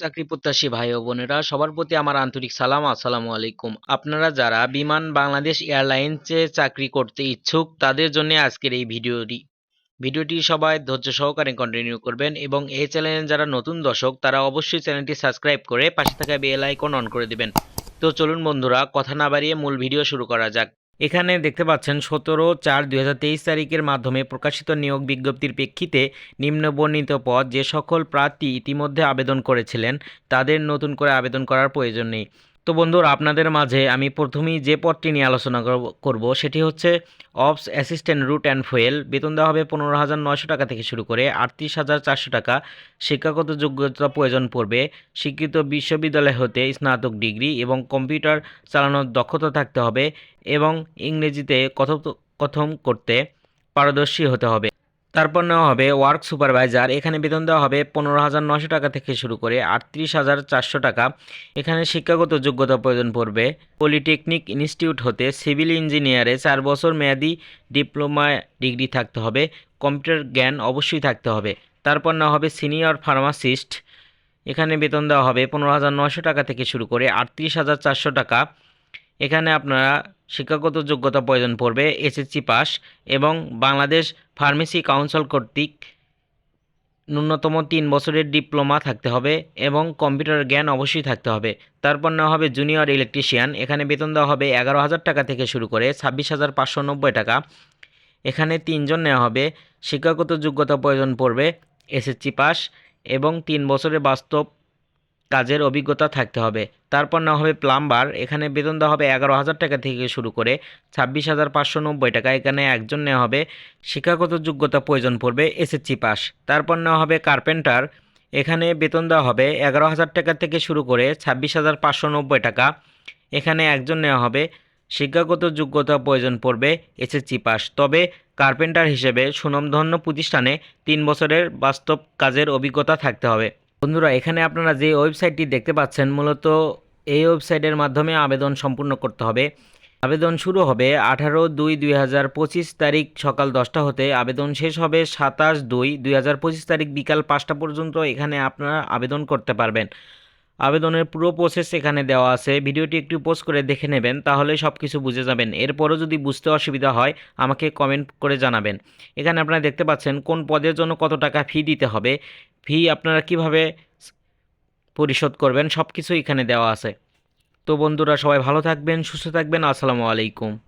চাকরি প্রত্যাশী ভাই ও বোনেরা, সবার প্রতি আমার আন্তরিক সালাম। আসসালামু আলাইকুম। আপনারা যারা বিমান, বাংলাদেশ এয়ারলাইন্সে চাকরি করতে ইচ্ছুক, তাদের জন্য আজকের এই ভিডিওটি। ভিডিওটি সবাই ধৈর্য সহকারে কন্টিনিউ করবেন এবং এই চ্যানেলে যারা নতুন দর্শক, তারা অবশ্যই চ্যানেলটি সাবস্ক্রাইব করে পাশে থাকা বেল আইকন অন করে দিবেন। তো চলুন বন্ধুরা, কথা না বাড়িয়ে মূল ভিডিও শুরু করা যাক। এখানে দেখতে পাচ্ছেন সতেরো চার দুই তারিখের মাধ্যমে প্রকাশিত নিয়োগ বিজ্ঞপ্তির প্রেক্ষিতে নিম্নবর্ণিত পদ যে সকল প্রার্থী ইতিমধ্যে আবেদন করেছিলেন, তাদের নতুন করে আবেদন করার প্রয়োজন নেই। তো বন্ধুরা, আপনাদের মাঝে আমি প্রথমেই যে পদটি নিয়ে আলোচনা করব- সেটি হচ্ছে ops assistant route and fuel. বেতন দেওয়া হবে পনেরো হাজার নয়শো টাকা থেকে শুরু করে আটত্রিশ হাজার চারশো টাকা। শিক্ষাগত যোগ্যতা প্রয়োজন পড়বে। শিক্ষিত বিশ্ববিদ্যালয় হতে স্নাতক ডিগ্রি এবং কম্পিউটার চালানোর দক্ষতা থাকতে হবে এবং ইংরেজিতে কথোপকথন করতে পারদর্শী হতে হবে। তারপর নেওয়া হবে ওয়ার্ক সুপারভাইজার এখানে বেতন দেওয়া হবে পনেরো হাজার নশো টাকা থেকে শুরু করে আটত্রিশ হাজার চারশো টাকা। এখানে শিক্ষাগত যোগ্যতা প্রয়োজন পড়বে। পলিটেকনিক ইনস্টিটিউট হতে সিভিল ইঞ্জিনিয়ারে চার বছর মেয়াদি ডিপ্লোমা ডিগ্রি থাকতে হবে। কম্পিউটার জ্ঞান অবশ্যই থাকতে হবে। তারপর নেওয়া হবে সিনিয়র ফার্মাসিস্ট। এখানে বেতন দেওয়া হবে পনেরো হাজার নশো টাকা থেকে শুরু করে আটত্রিশ হাজার চারশো টাকা। এখানে আপনারা শিক্ষাগত যোগ্যতা প্রয়োজন পড়বে এসএসসি পাস এবং বাংলাদেশ ফার্মেসি কাউন্সিল কর্তৃক ন্যূনতম তিন বছরের ডিপ্লোমা থাকতে হবে এবং কম্পিউটার জ্ঞান অবশ্যই থাকতে হবে। তারপর নেওয়া হবে জুনিয়র ইলেকট্রিশিয়ান এখানে বেতন দেওয়া হবে এগারো হাজার টাকা থেকে শুরু করে ছাব্বিশ হাজার পাঁচশো নব্বই টাকা। এখানে তিনজন নেওয়া হবে, শিক্ষাগত যোগ্যতা প্রয়োজন পড়বে এসএসসি পাস এবং তিন বছরের বাস্তব কাজের অভিজ্ঞতা থাকতে হবে। তারপর না হবে প্লাম্বার। এখানে বেতন দেওয়া হবে এগারো হাজার টাকা থেকে শুরু করে ছাব্বিশ হাজার পাঁচশো নব্বই টাকা। এখানে একজন নেওয়া হবে শিক্ষাগত যোগ্যতা প্রয়োজন পড়বে, এসএসসি পাস। তারপর নেওয়া হবে কার্পেন্টার। এখানে বেতন দেওয়া হবে এগারো হাজার টাকা থেকে শুরু করে ছাব্বিশ হাজার পাঁচশো নব্বই টাকা। এখানে একজন নেওয়া হবে শিক্ষাগত যোগ্যতা প্রয়োজন পড়বে, এসএসসি পাস। তবে কার্পেন্টার হিসেবে সুনামধন্য প্রতিষ্ঠানে তিন বছরের বাস্তব কাজের অভিজ্ঞতা থাকতে হবে। বন্ধুরা, এখানে আপনারা যে ওয়েবসাইটটি দেখতে পাচ্ছেন, মূলত এই ওয়েবসাইটের মাধ্যমে আবেদন সম্পূর্ণ করতে হবে। আবেদন শুরু হবে আঠারো দুই দুই হাজার পঁচিশ তারিখ সকাল দশটা হতে। আবেদন শেষ হবে সাতাশ দুই দুই হাজার পঁচিশ তারিখ বিকাল পাঁচটা পর্যন্ত এখানে আপনারা আবেদন করতে পারবেন। আবেদনের পুরো প্রসেস এখানে দেওয়া আছে। ভিডিওটি একটু পোস্ট করে দেখে নেবেন, তাহলে সব কিছু বুঝে যাবেন। এরপরও যদি বুঝতে অসুবিধা হয়, আমাকে কমেন্ট করে জানাবেন। এখানে আপনারা দেখতে পাচ্ছেন কোন পদের জন্য কত টাকা ফি দিতে হবে। ফি আপনারা কীভাবে পরিশোধ করবেন? সব কিছু এখানে দেওয়া আছে। তো বন্ধুরা, সবাই ভালো থাকবেন, সুস্থ থাকবেন। আসসালামু আলাইকুম।